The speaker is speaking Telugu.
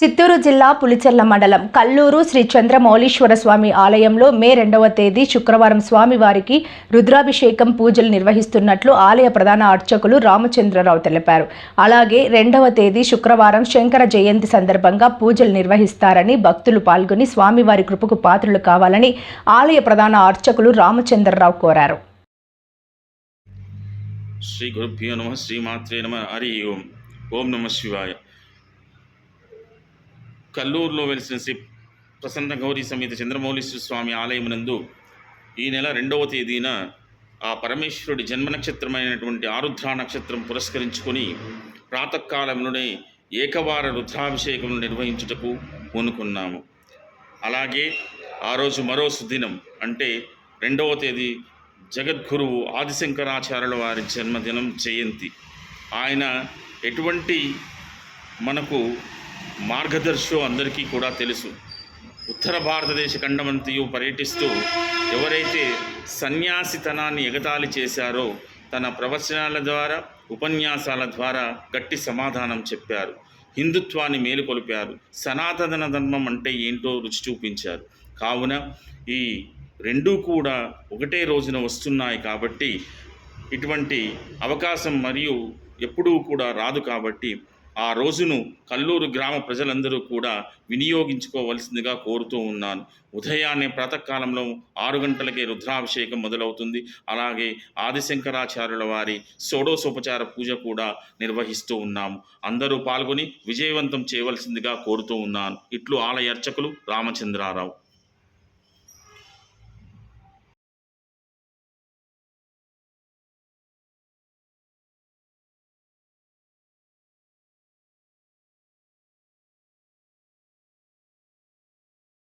చిత్తూరు జిల్లా పులిచెర్ల మండలం కల్లూరు శ్రీ చంద్రమౌళీశ్వర స్వామి ఆలయంలో మే రెండవ తేదీ శుక్రవారం స్వామివారికి రుద్రాభిషేకం పూజలు నిర్వహిస్తున్నట్లు ఆలయ ప్రధాన అర్చకులు రామచంద్రరావు తెలిపారు. అలాగే రెండవ తేదీ శుక్రవారం శంకర జయంతి సందర్భంగా పూజలు నిర్వహిస్తారని భక్తులు పాల్గొని స్వామివారి కృపకు పాత్రలు కావాలని ఆలయ ప్రధాన అర్చకులు రామచంద్రరావు కోరారు. శ్రీ గురుభ్యో నమ శ్రీమాత్రే నమ హరి ఓం. ఓం నమ శివాయ. కల్లూరులో వెలిసిన శ్రీ ప్రసన్న గౌరీ సమేత చంద్రమౌళీశ్వర స్వామి ఆలయమునందు ఈ నెల రెండవ తేదీన ఆ పరమేశ్వరుడి జన్మ నక్షత్రమైనటువంటి ఆరుద్ర నక్షత్రం పురస్కరించుకొని ప్రాతకాలంలోనే ఏకవార రుద్రాభిషేకం నిర్వహించుటకు పూనుకున్నాము అలాగే ఆ రోజు మరో సుదినం అంటే రెండవ తేదీ జగద్గురువు ఆదిశంకరాచార్యుల వారి జన్మదినం జయంతి. ఆయన ఎటువంటి మనకు మార్గదర్శో అందరికీ కూడా తెలుసు. ఉత్తర భారతదేశ ఖండమంతయు పర్యటిస్తూ ఎవరైతే సన్యాసితనాన్ని ఎగతాళి చేశారో తన ప్రవచనాల ద్వారా ఉపన్యాసాల ద్వారా గట్టి సమాధానం చెప్పారు. హిందుత్వాన్ని మేలుకొలిపారు. సనాతన ధర్మం అంటే ఏంటో రుచి చూపించారు. కావున ఈ రెండూ కూడా ఒకటే రోజున వస్తున్నాయి కాబట్టి ఇటువంటి అవకాశం మరియు ఎప్పుడూ కూడా రాదు కాబట్టి ఆ రోజును కల్లూరు గ్రామ ప్రజలందరూ కూడా వినియోగించుకోవలసిందిగా కోరుతూ ఉన్నాను. ఉదయాన్నే ప్రాతకాలంలో ఆరు గంటలకే రుద్రాభిషేకం మొదలవుతుంది. అలాగే ఆదిశంకరాచార్యుల వారి షోడోసోపచార పూజ కూడా నిర్వహిస్తూ ఉన్నాము. అందరూ పాల్గొని విజయవంతం చేయవలసిందిగా కోరుతూ ఉన్నాను. ఇట్లు ఆలయ అర్చకులు రామచంద్రారావు.